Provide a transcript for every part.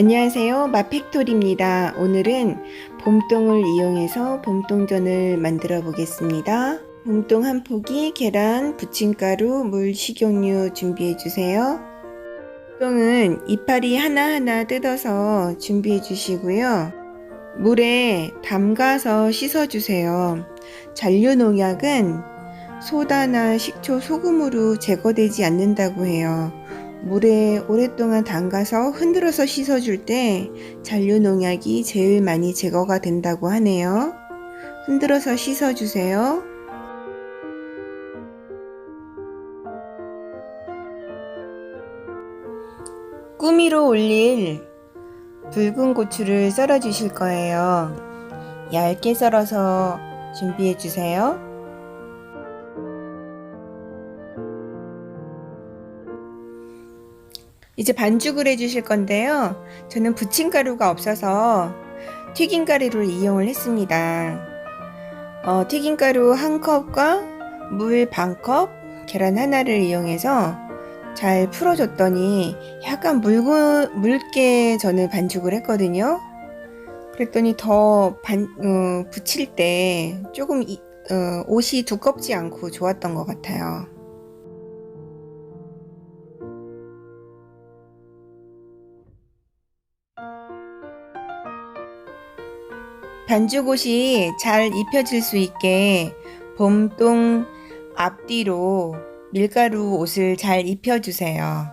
안녕하세요. 마팩토리입니다. 오늘은 봄동을 이용해서 봄동전을 만들어 보겠습니다. 봄동 한 포기, 계란, 부침가루, 물, 식용유 준비해 주세요. 봄동은 이파리 하나하나 뜯어서 준비해 주시고요. 물에 담가서 씻어 주세요. 잔류 농약은 소다나 식초, 소금으로 제거되지 않는다고 해요. 물에 오랫동안 담가서 흔들어서 씻어줄 때 잔류 농약이 제일 많이 제거가 된다고 하네요. 흔들어서 씻어주세요. 꾸미로 올릴 붉은 고추를 썰어 주실 거예요. 얇게 썰어서 준비해 주세요. 이제 반죽을 해주실 건데요. 저는 부침가루가 없어서 튀김가루를 이용을 했습니다. 어, 튀김가루 한 컵과 물 반 컵, 계란 하나를 이용해서 잘 풀어줬더니 약간 묽고, 묽게 저는 반죽을 했거든요. 그랬더니 더 반, 어, 붙일 때 조금 이, 어, 옷이 두껍지 않고 좋았던 것 같아요. 반죽옷이 잘 입혀질 수 있게 봄동 앞뒤로 밀가루 옷을 잘 입혀주세요.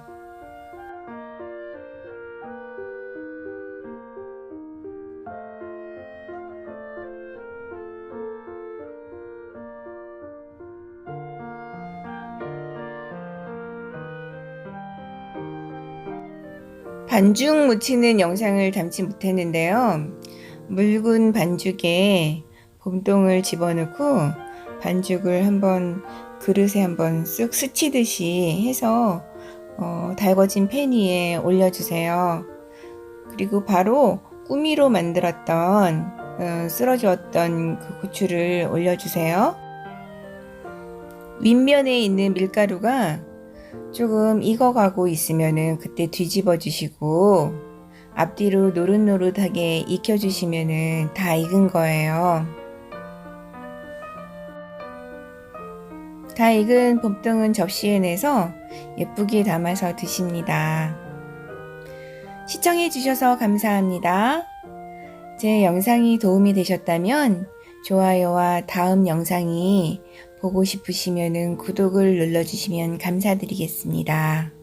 반죽 묻히는 영상을 담지 못했는데요. 묽은 반죽에 봄동을 집어넣고 반죽을 한번 그릇에 한번 쓱 스치듯이 해서 어, 달궈진 팬 위에 올려주세요. 그리고 바로 꾸미로 만들었던 어, 쓸어주었던 그 고추를 올려주세요. 윗면에 있는 밀가루가 조금 익어가고 있으면은 그때 뒤집어 주시고 앞뒤로 노릇노릇하게 익혀주시면은 다 익은 거예요. 다 익은 봄동은 접시에 내서 예쁘게 담아서 드십니다. 시청해주셔서 감사합니다. 제 영상이 도움이 되셨다면 좋아요와 다음 영상이 보고 싶으시면 구독을 눌러주시면 감사드리겠습니다.